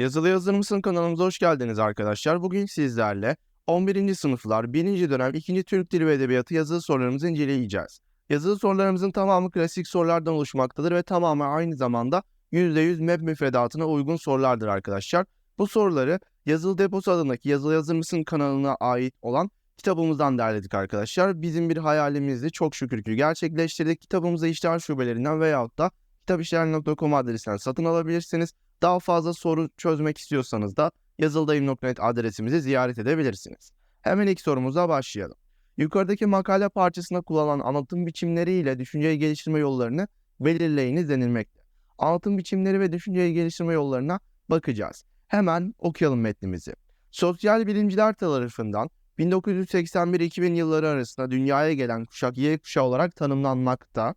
Yazılı Yazır mısın kanalımıza hoş geldiniz arkadaşlar. Bugün sizlerle 11. sınıflar 1. dönem 2. Türk Dili ve Edebiyatı yazılı sorularımızı inceleyeceğiz. Yazılı sorularımızın tamamı klasik sorulardan oluşmaktadır ve tamamı aynı zamanda %100 MEB müfredatına uygun sorulardır arkadaşlar. Bu soruları Yazılı Deposu adındaki Yazılı Yazır mısın kanalına ait olan kitabımızdan derledik arkadaşlar. Bizim bir hayalimizdi. Çok şükür ki gerçekleştirdik. Kitabımızı işler şubelerinden veyahut da kitapişler.com adresinden satın alabilirsiniz. Daha fazla soru çözmek istiyorsanız da yazıldayım.net adresimizi ziyaret edebilirsiniz. Hemen ilk sorumuza başlayalım. Yukarıdaki makale parçasında kullanılan anlatım biçimleriyle düşünceyi geliştirme yollarını belirleyiniz denilmekte. Anlatım biçimleri ve düşünceyi geliştirme yollarına bakacağız. Hemen okuyalım metnimizi. Sosyal bilimciler tarafından 1981-2000 yılları arasında dünyaya gelen kuşak Y kuşağı olarak tanımlanmakta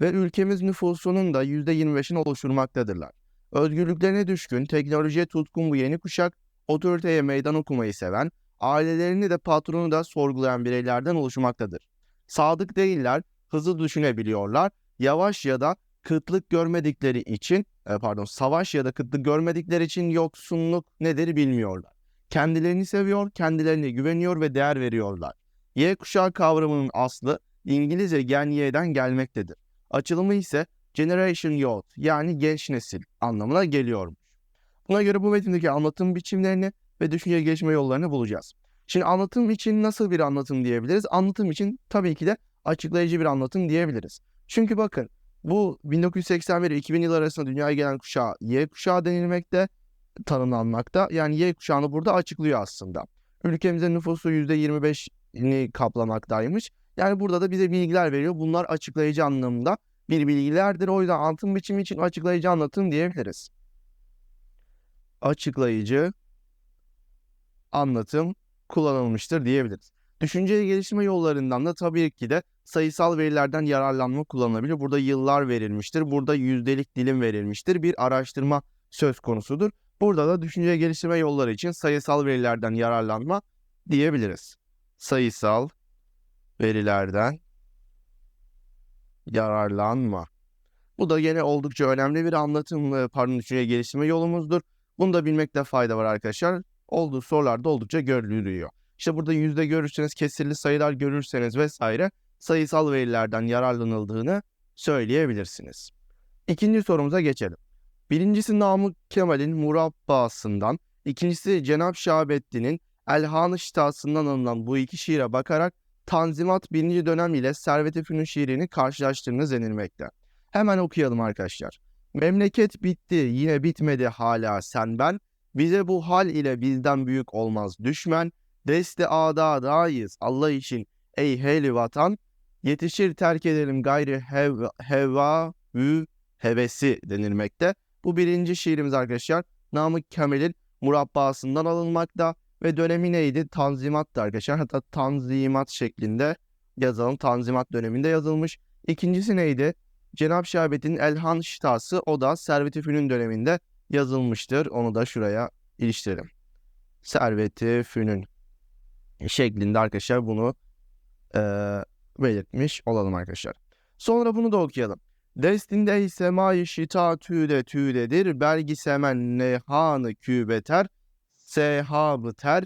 ve ülkemiz nüfusunun da %25'ini oluşturmaktadırlar. Özgürlüklerine düşkün, teknolojiye tutkun bu yeni kuşak, otoriteye meydan okumayı seven, ailelerini de patronu da sorgulayan bireylerden oluşmaktadır. Sadık değiller, hızlı düşünebiliyorlar, yavaş ya da kıtlık görmedikleri için, e, pardon savaş ya da kıtlık görmedikleri için yoksunluk nedir bilmiyorlar. Kendilerini seviyor, kendilerine güveniyor ve değer veriyorlar. Y kuşağı kavramının aslı İngilizce Gen Y'den gelmektedir. Açılımı ise Generation Youth yani genç nesil anlamına geliyormuş. Buna göre bu metindeki anlatım biçimlerini ve düşünce gelişme yollarını bulacağız. Şimdi anlatım için nasıl bir anlatım diyebiliriz? Anlatım için tabii ki de açıklayıcı bir anlatım diyebiliriz. Çünkü bakın bu 1981 2000 yıl arasında dünyaya gelen kuşağı Y kuşağı denilmekte, tanımlanmakta. Yani Y kuşağını burada açıklıyor aslında. Ülkemizin nüfusu %25'ini kaplamaktaymış. Yani burada da bize bilgiler veriyor. Bunlar açıklayıcı anlamında bir bilgilerdir. O yüzden anlatım biçimi için açıklayıcı anlatım diyebiliriz. Açıklayıcı anlatım kullanılmıştır diyebiliriz. Düşünceyi geliştirme yollarından da tabii ki de sayısal verilerden yararlanma kullanılabilir. Burada yıllar verilmiştir. Burada yüzdelik dilim verilmiştir. Bir araştırma söz konusudur. Burada da düşünce geliştirme yolları için sayısal verilerden yararlanma diyebiliriz. Sayısal verilerden yararlanma. Bu da gene oldukça önemli bir anlatım, pardon düşünce geliştirme yolumuzdur. Bunu da bilmekte fayda var arkadaşlar. Olduğu sorularda oldukça görülüyor. İşte burada yüzde görürseniz, kesirli sayılar görürseniz vesaire sayısal verilerden yararlanıldığını söyleyebilirsiniz. İkinci sorumuza geçelim. Birincisi Namık Kemal'in Murabbasından, ikincisi Cenab Şahabettin'in Elhan-ı alınan bu iki şiire bakarak Tanzimat 1. dönem ile Servet-i şiirini karşılaştığınız denilmekte. Hemen okuyalım arkadaşlar. Memleket bitti, yine bitmedi hala sen ben. Bize bu hal ile bizden büyük olmaz düşmen. Deste adadayız Allah için ey heli vatan. Yetişir terk edelim gayri hev, heva vü hevesi denilmekte. Bu birinci şiirimiz arkadaşlar. Namık Kemal'in murabbasından alınmakta ve dönemi neydi? Tanzimat'tı arkadaşlar. Hatta tanzimat şeklinde yazalım. Tanzimat döneminde yazılmış. İkincisi neydi? Cenab-ı Şerbet'in Elhan Şitası o da Servet-i döneminde yazılmıştır. Onu da şuraya iliştirelim. Servet-i Fünun şeklinde arkadaşlar bunu e, belirtmiş olalım arkadaşlar. Sonra bunu da okuyalım. Destinde semai şita tüde tüdedir. Belgi semen nehanı kübeter. Sehabı ter.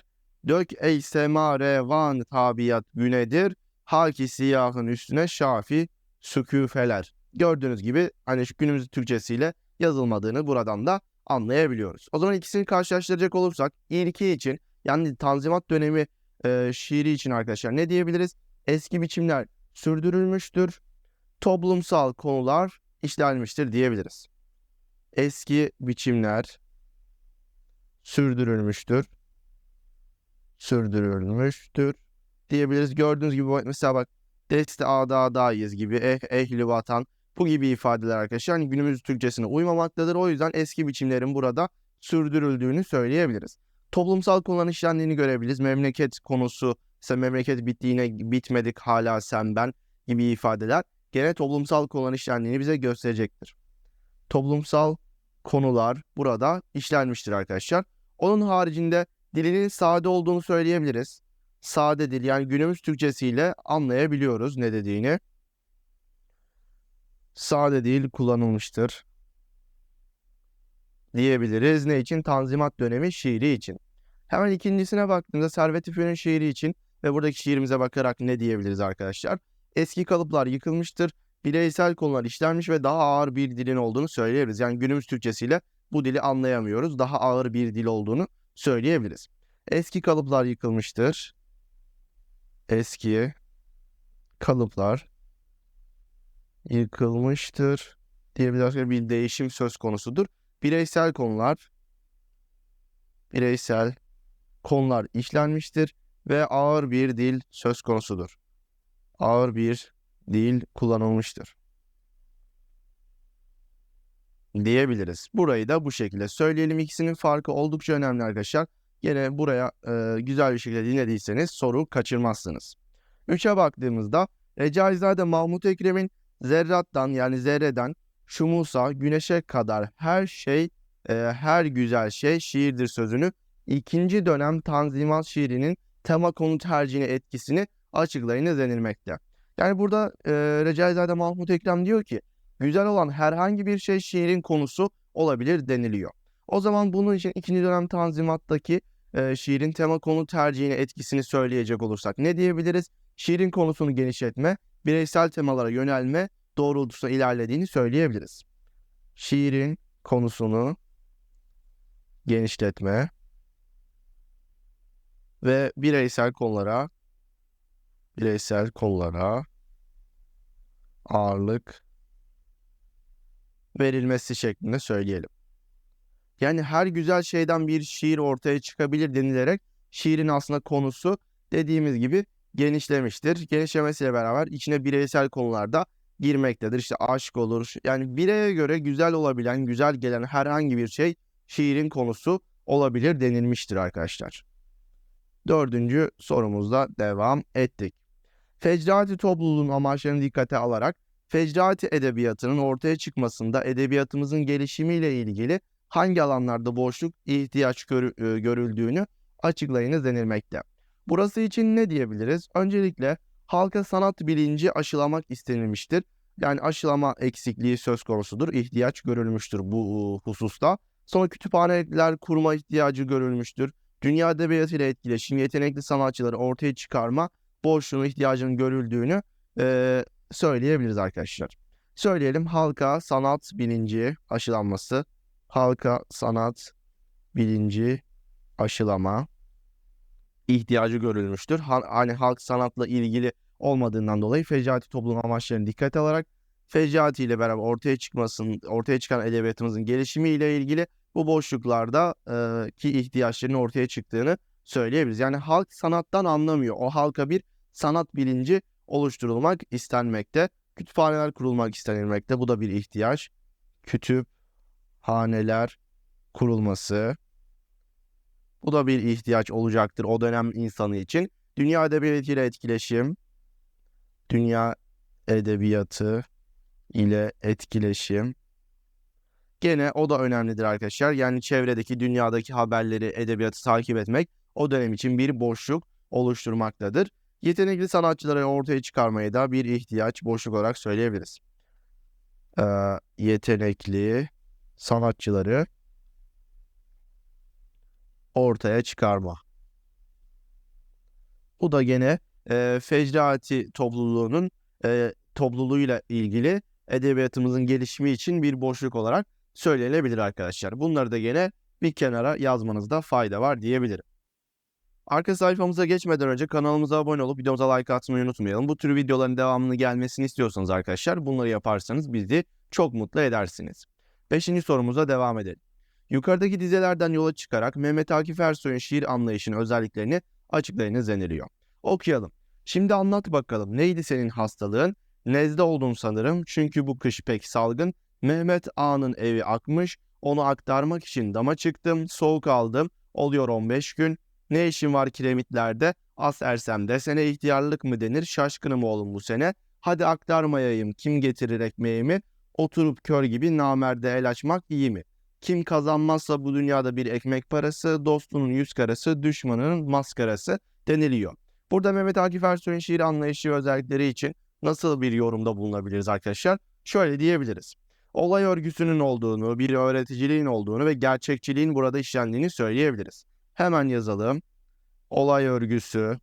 Dök ey sema revan tabiat günedir. Haki siyahın üstüne şafi süküfeler. Gördüğünüz gibi hani şu günümüz Türkçesiyle yazılmadığını buradan da anlayabiliyoruz. O zaman ikisini karşılaştıracak olursak ilki için yani Tanzimat dönemi e, şiiri için arkadaşlar ne diyebiliriz? Eski biçimler sürdürülmüştür. Toplumsal konular işlenmiştir diyebiliriz. Eski biçimler sürdürülmüştür. Sürdürülmüştür diyebiliriz. Gördüğünüz gibi mesela bak deste adadayız gibi eh ehli vatan bu gibi ifadeler arkadaşlar yani günümüz Türkçesine uymamaktadır. O yüzden eski biçimlerin burada sürdürüldüğünü söyleyebiliriz. Toplumsal konuların işlendiğini görebiliriz. Memleket konusu, ise memleket bittiğine bitmedik hala sen ben gibi ifadeler gene toplumsal konuların işlendiğini bize gösterecektir. Toplumsal konular burada işlenmiştir arkadaşlar. Onun haricinde dilinin sade olduğunu söyleyebiliriz. Sade dil yani günümüz Türkçesiyle anlayabiliyoruz ne dediğini. Sade dil kullanılmıştır. diyebiliriz. Ne için? Tanzimat dönemi şiiri için. Hemen ikincisine baktığımda Servet-i Fünun şiiri için ve buradaki şiirimize bakarak ne diyebiliriz arkadaşlar? Eski kalıplar yıkılmıştır, bireysel konular işlenmiş ve daha ağır bir dilin olduğunu söyleyebiliriz. Yani günümüz Türkçesiyle bu dili anlayamıyoruz. Daha ağır bir dil olduğunu söyleyebiliriz. Eski kalıplar yıkılmıştır. Eski kalıplar yıkılmıştır diyebiliriz. Bir değişim söz konusudur. Bireysel konular bireysel konular işlenmiştir ve ağır bir dil söz konusudur. Ağır bir dil kullanılmıştır. Diyebiliriz. Burayı da bu şekilde söyleyelim. İkisinin farkı oldukça önemli arkadaşlar. Yine buraya e, güzel bir şekilde dinlediyseniz soru kaçırmazsınız. 3'e baktığımızda Recaizade Mahmut Ekrem'in Zerrat'tan yani zerreden Şumusa, güneşe kadar her şey, e, her güzel şey şiirdir sözünü ikinci dönem Tanzimat şiirinin tema konu tercihine etkisini açıklayınız denilmekte. Yani burada e, Recaizade Mahmut Ekrem diyor ki güzel olan herhangi bir şey şiirin konusu olabilir deniliyor. O zaman bunun için ikinci dönem Tanzimat'taki e, şiirin tema konu tercihine etkisini söyleyecek olursak ne diyebiliriz? Şiirin konusunu genişletme, bireysel temalara yönelme doğrultusunda ilerlediğini söyleyebiliriz. Şiirin konusunu genişletme ve bireysel konulara bireysel konulara ağırlık verilmesi şeklinde söyleyelim. Yani her güzel şeyden bir şiir ortaya çıkabilir denilerek şiirin aslında konusu dediğimiz gibi genişlemiştir. Genişlemesiyle beraber içine bireysel konularda girmektedir. İşte aşk olur. Yani bireye göre güzel olabilen, güzel gelen herhangi bir şey şiirin konusu olabilir denilmiştir arkadaşlar. Dördüncü sorumuzda devam ettik. Fecrati topluluğun amaçlarını dikkate alarak Fecrati edebiyatının ortaya çıkmasında edebiyatımızın gelişimiyle ilgili hangi alanlarda boşluk, ihtiyaç gör, görüldüğünü açıklayınız denilmekte. Burası için ne diyebiliriz? Öncelikle halka sanat bilinci aşılamak istenilmiştir. Yani aşılama eksikliği söz konusudur, ihtiyaç görülmüştür bu hususta. Sonra kütüphaneler kurma ihtiyacı görülmüştür. Dünya edebiyatı ile etkileşim, yetenekli sanatçıları ortaya çıkarma boşluğun ihtiyacının görüldüğünü e, söyleyebiliriz arkadaşlar. Söyleyelim halka sanat bilinci aşılanması, halka sanat bilinci aşılama ihtiyacı görülmüştür. Hani halk sanatla ilgili olmadığından dolayı Fecati toplum amaçlarını dikkate alarak Fecati ile beraber ortaya çıkmasın, ortaya çıkan edebiyatımızın gelişimi ile ilgili bu boşluklarda e, ki ihtiyaçların ortaya çıktığını söyleyebiliriz. Yani halk sanattan anlamıyor. O halka bir sanat bilinci oluşturulmak istenmekte. Kütüphaneler kurulmak istenilmekte. Bu da bir ihtiyaç. Kütüphaneler kurulması. Bu da bir ihtiyaç olacaktır o dönem insanı için. Dünya edebiyatı ile etkileşim. Dünya edebiyatı ile etkileşim. Gene o da önemlidir arkadaşlar. Yani çevredeki dünyadaki haberleri, edebiyatı takip etmek o dönem için bir boşluk oluşturmaktadır. Yetenekli sanatçıları ortaya çıkarmayı da bir ihtiyaç, boşluk olarak söyleyebiliriz. Ee, yetenekli sanatçıları ortaya çıkarma. Bu da gene e, Fecrati topluluğunun e, topluluğuyla ilgili edebiyatımızın gelişimi için bir boşluk olarak söylenebilir arkadaşlar. Bunları da gene bir kenara yazmanızda fayda var diyebilirim. Arka sayfamıza geçmeden önce kanalımıza abone olup videomuza like atmayı unutmayalım. Bu tür videoların devamını gelmesini istiyorsanız arkadaşlar bunları yaparsanız bizi çok mutlu edersiniz. Beşinci sorumuza devam edelim. Yukarıdaki dizelerden yola çıkarak Mehmet Akif Ersoy'un şiir anlayışının özelliklerini açıklayınız deniliyor. Okuyalım. Şimdi anlat bakalım neydi senin hastalığın? Nezle oldun sanırım çünkü bu kış pek salgın. Mehmet Ağa'nın evi akmış. Onu aktarmak için dama çıktım. Soğuk aldım. Oluyor 15 gün. Ne işin var kiremitlerde? As ersem desene ihtiyarlık mı denir? Şaşkınım oğlum bu sene. Hadi aktarmayayım kim getirir ekmeğimi? Oturup kör gibi namerde el açmak iyi mi? Kim kazanmazsa bu dünyada bir ekmek parası, dostunun yüz karası, düşmanının maskarası deniliyor. Burada Mehmet Akif Ersoy'un şiir anlayışı ve özellikleri için nasıl bir yorumda bulunabiliriz arkadaşlar? Şöyle diyebiliriz. olay örgüsünün olduğunu, bir öğreticiliğin olduğunu ve gerçekçiliğin burada işlendiğini söyleyebiliriz. Hemen yazalım. Olay örgüsü.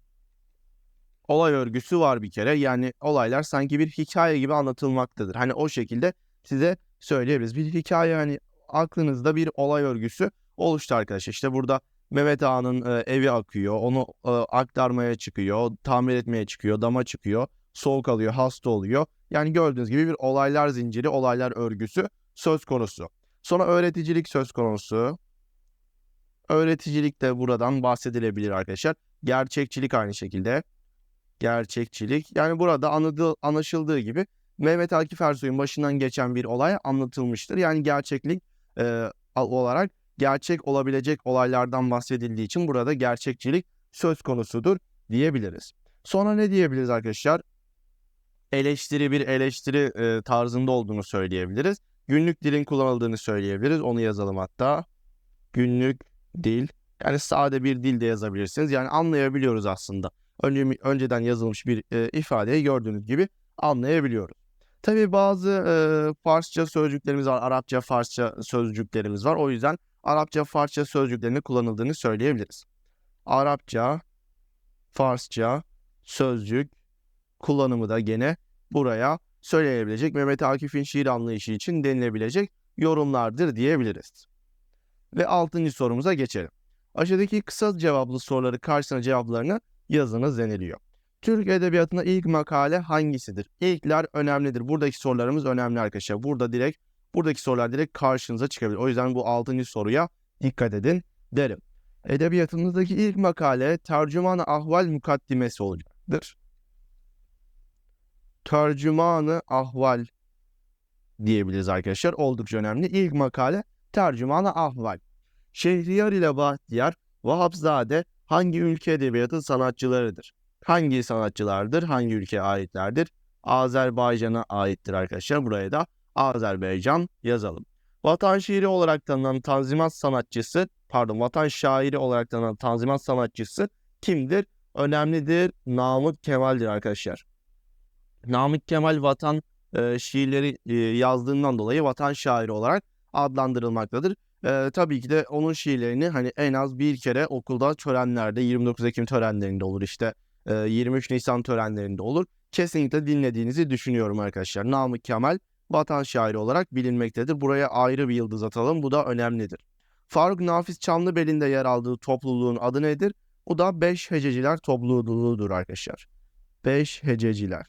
Olay örgüsü var bir kere. Yani olaylar sanki bir hikaye gibi anlatılmaktadır. Hani o şekilde size söyleyebiliriz. Bir hikaye hani aklınızda bir olay örgüsü oluştu arkadaşlar. İşte burada Mehmet Ağa'nın e, evi akıyor. Onu e, aktarmaya çıkıyor. Tamir etmeye çıkıyor. Dama çıkıyor. Soğuk alıyor. Hasta oluyor. Yani gördüğünüz gibi bir olaylar zinciri, olaylar örgüsü söz konusu. Sonra öğreticilik söz konusu. Öğreticilik de buradan bahsedilebilir arkadaşlar. Gerçekçilik aynı şekilde. Gerçekçilik. Yani burada anladığı, anlaşıldığı gibi Mehmet Akif Ersoy'un başından geçen bir olay anlatılmıştır. Yani gerçeklik e, olarak gerçek olabilecek olaylardan bahsedildiği için burada gerçekçilik söz konusudur diyebiliriz. Sonra ne diyebiliriz arkadaşlar? Eleştiri bir eleştiri e, tarzında olduğunu söyleyebiliriz. Günlük dilin kullanıldığını söyleyebiliriz. Onu yazalım hatta. Günlük dil. Yani sade bir dilde yazabilirsiniz. Yani anlayabiliyoruz aslında. Önce, önceden yazılmış bir e, ifadeyi gördüğünüz gibi anlayabiliyoruz. Tabi bazı e, Farsça sözcüklerimiz var. Arapça, Farsça sözcüklerimiz var. O yüzden Arapça, Farsça sözcüklerinin kullanıldığını söyleyebiliriz. Arapça, Farsça sözcük kullanımı da gene buraya söyleyebilecek Mehmet Akif'in şiir anlayışı için denilebilecek yorumlardır diyebiliriz. Ve altıncı sorumuza geçelim. Aşağıdaki kısa cevaplı soruları karşısına cevaplarını yazınız deniliyor. Türk Edebiyatı'nda ilk makale hangisidir? İlkler önemlidir. Buradaki sorularımız önemli arkadaşlar. Burada direkt buradaki sorular direkt karşınıza çıkabilir. O yüzden bu 6. soruya dikkat edin derim. Edebiyatımızdaki ilk makale tercüman ahval mukaddimesi olacaktır. Tercümanı ahval diyebiliriz arkadaşlar. Oldukça önemli. İlk makale tercümanı ahval. Şehriyar ile Bahtiyar Vahapzade hangi ülke edebiyatı sanatçılarıdır? Hangi sanatçılardır? Hangi ülkeye aitlerdir? Azerbaycan'a aittir arkadaşlar. Buraya da Azerbaycan yazalım. Vatan şiiri olarak tanınan Tanzimat sanatçısı, pardon vatan şairi olarak tanınan Tanzimat sanatçısı kimdir? Önemlidir. Namık Kemal'dir arkadaşlar. Namık Kemal vatan e, şiirleri e, yazdığından dolayı vatan şairi olarak adlandırılmaktadır. E, tabii ki de onun şiirlerini hani en az bir kere okulda törenlerde 29 Ekim törenlerinde olur işte 23 Nisan törenlerinde olur. Kesinlikle dinlediğinizi düşünüyorum arkadaşlar. Namık Kemal vatan şairi olarak bilinmektedir. Buraya ayrı bir yıldız atalım. Bu da önemlidir. Faruk Nafiz Çamlıbel'in de yer aldığı topluluğun adı nedir? Bu da 5 hececiler topluluğudur arkadaşlar. 5 hececiler.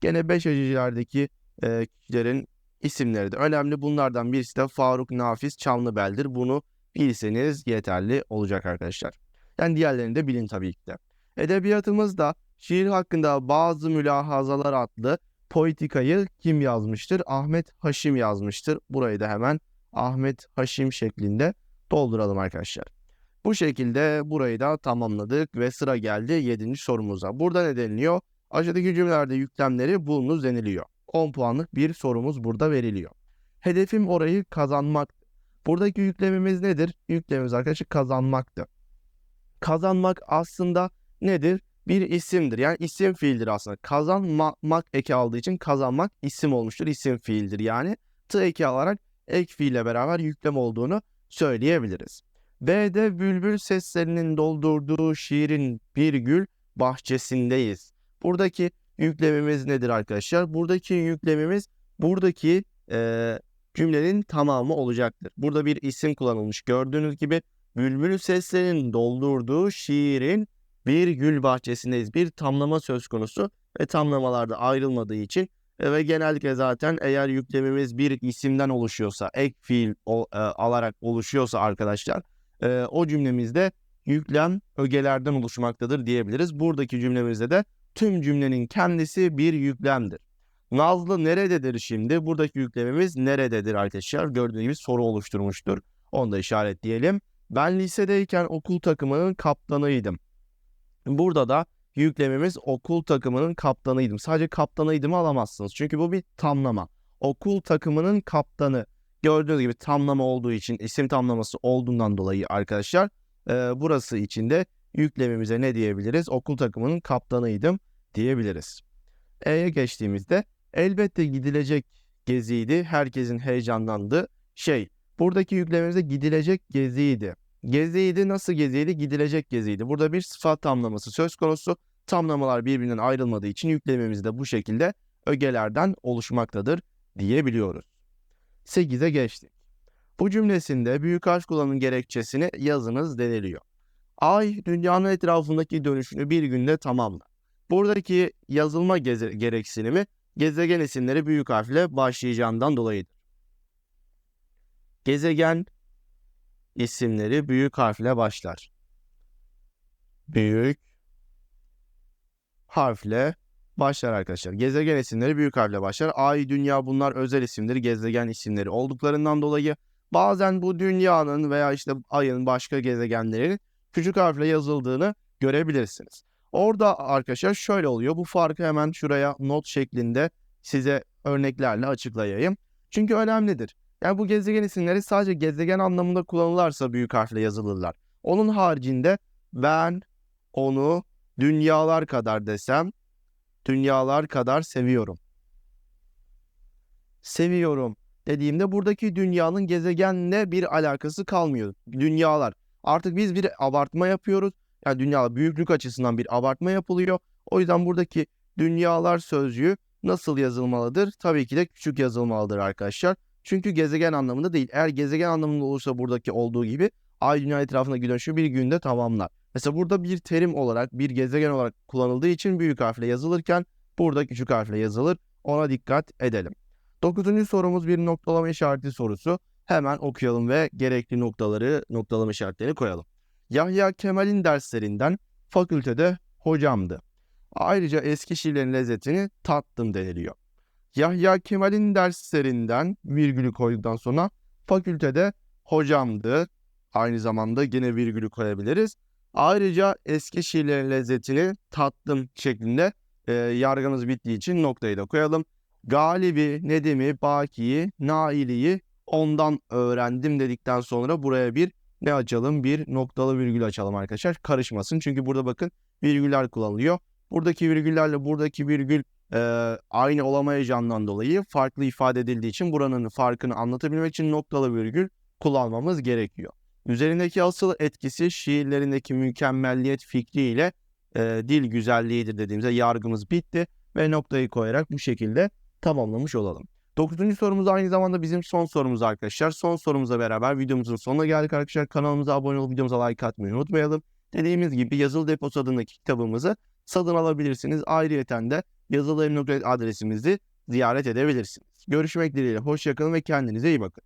Gene 5 hececilerdeki e, kişilerin isimleri de önemli. Bunlardan birisi de Faruk Nafiz Çamlıbel'dir. Bunu bilseniz yeterli olacak arkadaşlar. Yani diğerlerini de bilin tabii ki de. Edebiyatımızda şiir hakkında bazı mülahazalar adlı poetikayı kim yazmıştır? Ahmet Haşim yazmıştır. Burayı da hemen Ahmet Haşim şeklinde dolduralım arkadaşlar. Bu şekilde burayı da tamamladık ve sıra geldi 7. sorumuza. Burada ne deniliyor? Aşağıdaki cümlelerde yüklemleri bulunuz deniliyor. 10 puanlık bir sorumuz burada veriliyor. Hedefim orayı kazanmak. Buradaki yüklemimiz nedir? Yüklemimiz arkadaşlar kazanmaktı. Kazanmak aslında nedir? Bir isimdir. Yani isim fiildir aslında. Kazanmak eki aldığı için kazanmak isim olmuştur. İsim fiildir yani. T eki alarak ek fiille beraber yüklem olduğunu söyleyebiliriz. B'de bülbül seslerinin doldurduğu şiirin bir gül bahçesindeyiz. Buradaki yüklemimiz nedir arkadaşlar? Buradaki yüklemimiz buradaki e, cümlenin tamamı olacaktır. Burada bir isim kullanılmış. Gördüğünüz gibi bülbül seslerinin doldurduğu şiirin bir gül bahçesindeyiz. Bir tamlama söz konusu ve tamlamalarda ayrılmadığı için e, ve genellikle zaten eğer yüklemimiz bir isimden oluşuyorsa, ek fiil o, e, alarak oluşuyorsa arkadaşlar e, o cümlemizde yüklem ögelerden oluşmaktadır diyebiliriz. Buradaki cümlemizde de tüm cümlenin kendisi bir yüklemdir. Nazlı nerededir şimdi? Buradaki yüklemimiz nerededir arkadaşlar? Gördüğünüz gibi soru oluşturmuştur. Onu da işaretleyelim. Ben lisedeyken okul takımının kaptanıydım. Burada da yüklememiz okul takımının kaptanıydım. Sadece kaptanıydım alamazsınız. Çünkü bu bir tamlama. Okul takımının kaptanı. Gördüğünüz gibi tamlama olduğu için isim tamlaması olduğundan dolayı arkadaşlar e, burası içinde yüklemimize ne diyebiliriz? Okul takımının kaptanıydım diyebiliriz. E'ye geçtiğimizde elbette gidilecek geziydi. Herkesin heyecanlandığı şey. Buradaki yüklememizde gidilecek geziydi. Geziydi nasıl geziydi? Gidilecek geziydi. Burada bir sıfat tamlaması söz konusu. Tamlamalar birbirinden ayrılmadığı için yüklememiz de bu şekilde ögelerden oluşmaktadır diyebiliyoruz. 8'e geçtik. Bu cümlesinde büyük harf kullanım gerekçesini yazınız deniliyor. Ay dünyanın etrafındaki dönüşünü bir günde tamamlar. Buradaki yazılma gereksinimi gezegen isimleri büyük harfle başlayacağından dolayıdır. Gezegen isimleri büyük harfle başlar. Büyük harfle başlar arkadaşlar. Gezegen isimleri büyük harfle başlar. Ay, dünya bunlar özel isimdir. Gezegen isimleri olduklarından dolayı bazen bu dünyanın veya işte ayın başka gezegenlerin küçük harfle yazıldığını görebilirsiniz. Orada arkadaşlar şöyle oluyor. Bu farkı hemen şuraya not şeklinde size örneklerle açıklayayım. Çünkü önemlidir. Yani bu gezegen isimleri sadece gezegen anlamında kullanılırsa büyük harfle yazılırlar. Onun haricinde ben onu dünyalar kadar desem dünyalar kadar seviyorum. Seviyorum dediğimde buradaki dünyanın gezegenle bir alakası kalmıyor. Dünyalar. Artık biz bir abartma yapıyoruz. Yani dünya büyüklük açısından bir abartma yapılıyor. O yüzden buradaki dünyalar sözcüğü nasıl yazılmalıdır? Tabii ki de küçük yazılmalıdır arkadaşlar. Çünkü gezegen anlamında değil. Eğer gezegen anlamında olursa buradaki olduğu gibi ay dünya etrafında dönüşü bir günde tamamlar. Mesela burada bir terim olarak, bir gezegen olarak kullanıldığı için büyük harfle yazılırken burada küçük harfle yazılır. Ona dikkat edelim. Dokuzuncu sorumuz bir noktalama işareti sorusu. Hemen okuyalım ve gerekli noktaları, noktalama işaretlerini koyalım. Yahya Kemal'in derslerinden fakültede hocamdı. Ayrıca eski şiirlerin lezzetini tattım deniliyor. Yahya Kemal'in derslerinden virgülü koyduktan sonra fakültede hocamdı. Aynı zamanda yine virgülü koyabiliriz. Ayrıca eski şiirlerin lezzetini tattım şeklinde e, yargımız bittiği için noktayı da koyalım. Galibi, Nedim'i, Baki'yi, Naili'yi ondan öğrendim dedikten sonra buraya bir ne açalım? Bir noktalı virgül açalım arkadaşlar. Karışmasın. Çünkü burada bakın virgüller kullanılıyor. Buradaki virgüllerle buradaki virgül e, aynı olamayacağından dolayı farklı ifade edildiği için buranın farkını anlatabilmek için noktalı virgül kullanmamız gerekiyor. Üzerindeki asıl etkisi şiirlerindeki mükemmelliyet fikriyle e, dil güzelliğidir dediğimizde yargımız bitti ve noktayı koyarak bu şekilde tamamlamış olalım. Dokuzuncu sorumuz aynı zamanda bizim son sorumuz arkadaşlar. Son sorumuza beraber videomuzun sonuna geldik arkadaşlar. Kanalımıza abone olup videomuza like atmayı unutmayalım. Dediğimiz gibi yazılı deposu adındaki kitabımızı satın alabilirsiniz. Ayrıyeten de yazılı adresimizi ziyaret edebilirsiniz. Görüşmek dileğiyle. Hoşçakalın ve kendinize iyi bakın.